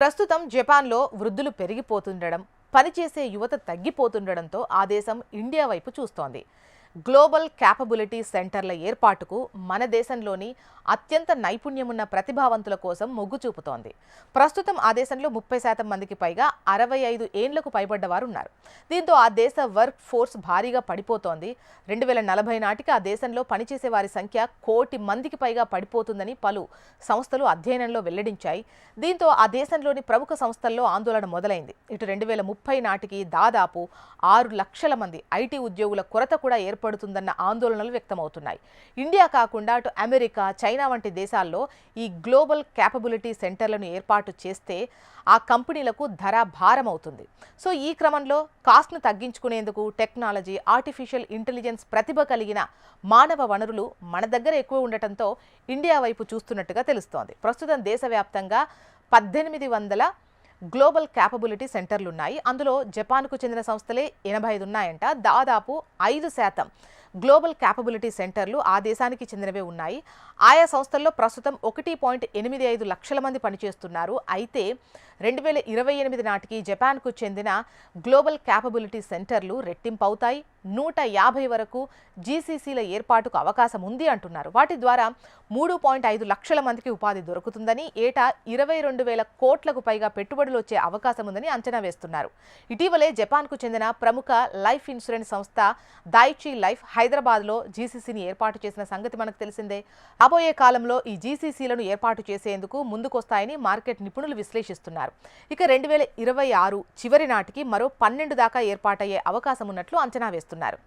ప్రస్తుతం జపాన్లో వృద్ధులు పెరిగిపోతుండడం పనిచేసే యువత తగ్గిపోతుండడంతో ఆ దేశం ఇండియా వైపు చూస్తోంది. గ్లోబల్ క్యాపబిలిటీ సెంటర్ల ఏర్పాటుకు మన దేశంలోని అత్యంత నైపుణ్యమున్న ప్రతిభావంతుల కోసం మొగ్గు చూపుతోంది. ప్రస్తుతం ఆ దేశంలో ముప్పై శాతం మందికి పైగా అరవై ఐదు ఏండ్లకు పైబడ్డవారు ఉన్నారు దీంతో ఆ దేశ వర్క్ ఫోర్స్ భారీగా పడిపోతోంది. రెండు వేల నలభై నాటికి ఆ దేశంలో పనిచేసే వారి సంఖ్య కోటి మందికి పైగా పడిపోతుందని పలు సంస్థలు అధ్యయనంలో వెల్లడించాయి. దీంతో ఆ దేశంలోని ప్రముఖ సంస్థల్లో ఆందోళన మొదలైంది. ఇటు రెండు వేల ముప్పై నాటికి దాదాపు ఆరు లక్షల మంది ఐటీ ఉద్యోగుల కొరత కూడా ఏర్పడుతుందన్న ఆందోళనలు వ్యక్తమవుతున్నాయి. ఇండియా కాకుండా అటు అమెరికా చైనా వంటి దేశాల్లో ఈ గ్లోబల్ క్యాపబిలిటీ సెంటర్లను ఏర్పాటు చేస్తే ఆ కంపెనీలకు ధర భారం అవుతుంది సో ఈ క్రమంలో కాస్ట్ను తగ్గించుకునేందుకు టెక్నాలజీ ఆర్టిఫిషియల్ ఇంటెలిజెన్స్ ప్రతిభ కలిగిన మానవ వనరులు మన దగ్గర ఎక్కువ ఉండటంతో ఇండియా వైపు చూస్తున్నట్టుగా తెలుస్తోంది. ప్రస్తుతం దేశవ్యాప్తంగా పద్దెనిమిది వందల గ్లోబల్ క్యాపబిలిటీ సెంటర్లు ఉన్నాయి అందులో జపాన్కు చెందిన సంస్థలే ఎనభై ఐదు ఉన్నాయంట. దాదాపు ఐదు శాతం గ్లోబల్ క్యాపబిలిటీ సెంటర్లు ఆ దేశానికి చెందినవే ఉన్నాయి. ఆయా సంస్థల్లో ప్రస్తుతం ఒకటి పాయింట్ ఎనిమిది ఐదు లక్షల మంది పనిచేస్తున్నారు. అయితే రెండు వేల ఇరవై ఎనిమిది నాటికి జపాన్కు చెందిన గ్లోబల్ క్యాపబిలిటీ సెంటర్లు రెట్టింపు అవుతాయి. నూట యాభై వరకు జీసీసీల ఏర్పాటుకు అవకాశం ఉంది అంటున్నారు. వాటి ద్వారా మూడు పాయింట్ ఐదు లక్షల మందికి ఉపాధి దొరుకుతుందని ఏటా ఇరవై రెండు వేల కోట్లకు పైగా పెట్టుబడులు వచ్చే అవకాశం ఉందని అంచనా వేస్తున్నారు. ఇటీవలే జపాన్కు చెందిన ప్రముఖ లైఫ్ ఇన్సూరెన్స్ సంస్థ దాయిచీ లైఫ్ హైదరాబాద్లో జీసీసీని ఏర్పాటు చేసిన సంగతి మనకు తెలిసిందే. రాబోయే కాలంలో ఈ జీసీసీలను ఏర్పాటు చేసేందుకు ముందుకొస్తాయని మార్కెట్ నిపుణులు విశ్లేషిస్తున్నారు. ఇక రెండు వేల ఇరవై ఆరు చివరి నాటికి మరో పన్నెండు దాకా ఏర్పాటయ్యే అవకాశం ఉన్నట్లు అంచనా వేస్తున్నారు. చేస్తున్నారు